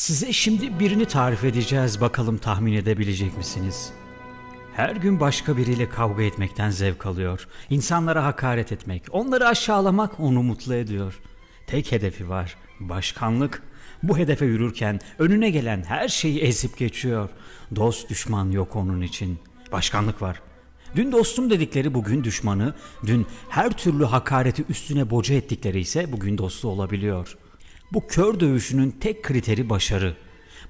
Size şimdi birini tarif edeceğiz bakalım tahmin edebilecek misiniz? Her gün başka biriyle kavga etmekten zevk alıyor. İnsanlara hakaret etmek, onları aşağılamak onu mutlu ediyor. Tek hedefi var, başkanlık. Bu hedefe yürürken önüne gelen her şeyi ezip geçiyor. Dost düşman yok onun için. Başkanlık var. Dün dostum dedikleri bugün düşmanı, dün her türlü hakareti üstüne boca ettikleri ise bugün dostu olabiliyor. Bu kör dövüşünün tek kriteri başarı.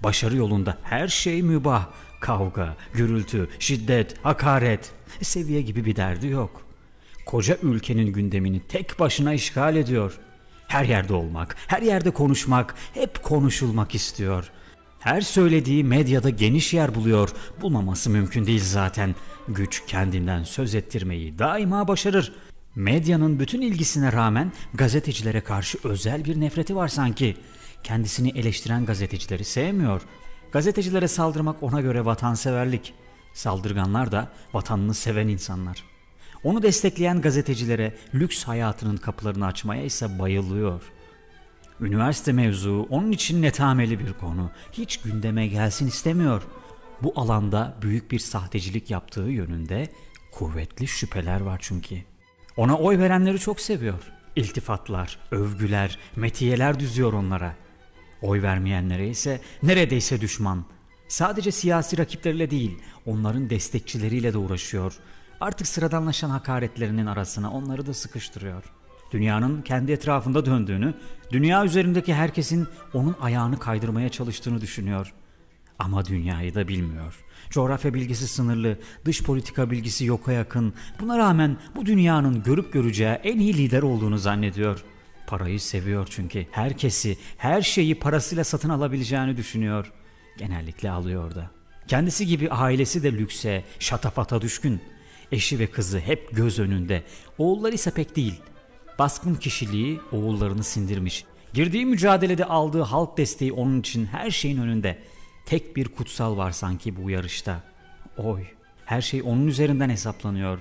Başarı yolunda her şey mübah. Kavga, gürültü, şiddet, hakaret. Seviye gibi bir derdi yok. Koca ülkenin gündemini tek başına işgal ediyor. Her yerde olmak, her yerde konuşmak, hep konuşulmak istiyor. Her söylediği medyada geniş yer buluyor. Bulmaması mümkün değil zaten. Güç kendinden söz ettirmeyi daima başarır. Medyanın bütün ilgisine rağmen gazetecilere karşı özel bir nefreti var sanki. Kendisini eleştiren gazetecileri sevmiyor. Gazetecilere saldırmak ona göre vatanseverlik. Saldırganlar da vatanını seven insanlar. Onu destekleyen gazetecilere lüks hayatının kapılarını açmaya ise bayılıyor. Üniversite mevzu onun için netameli bir konu. Hiç gündeme gelsin istemiyor. Bu alanda büyük bir sahtecilik yaptığı yönünde kuvvetli şüpheler var çünkü. Ona oy verenleri çok seviyor. İltifatlar, övgüler, metiyeler düzüyor onlara. Oy vermeyenlere ise neredeyse düşman. Sadece siyasi rakipleriyle değil, onların destekçileriyle de uğraşıyor. Artık sıradanlaşan hakaretlerinin arasına onları da sıkıştırıyor. Dünyanın kendi etrafında döndüğünü, dünya üzerindeki herkesin onun ayağını kaydırmaya çalıştığını düşünüyor. Ama dünyayı da bilmiyor. Coğrafya bilgisi sınırlı, dış politika bilgisi yoka yakın. Buna rağmen bu dünyanın görüp göreceği en iyi lider olduğunu zannediyor. Parayı seviyor çünkü. Herkesi, her şeyi parasıyla satın alabileceğini düşünüyor. Genellikle alıyor da. Kendisi gibi ailesi de lükse, şatafata düşkün. Eşi ve kızı hep göz önünde. Oğulları ise pek değil. Baskın kişiliği oğullarını sindirmiş. Girdiği mücadelede aldığı halk desteği onun için her şeyin önünde. Tek bir kutsal var sanki bu yarışta. Oy, her şey onun üzerinden hesaplanıyor.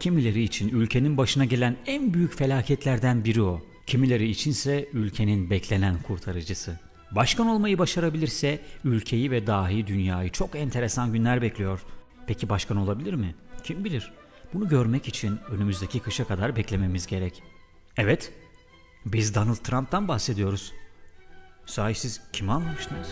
Kimileri için ülkenin başına gelen en büyük felaketlerden biri o. Kimileri içinse ülkenin beklenen kurtarıcısı. Başkan olmayı başarabilirse ülkeyi ve dahi dünyayı çok enteresan günler bekliyor. Peki başkan olabilir mi? Kim bilir? Bunu görmek için önümüzdeki kışa kadar beklememiz gerek. Evet, biz Donald Trump'tan bahsediyoruz. Sahi siz kimi anlamıştınız?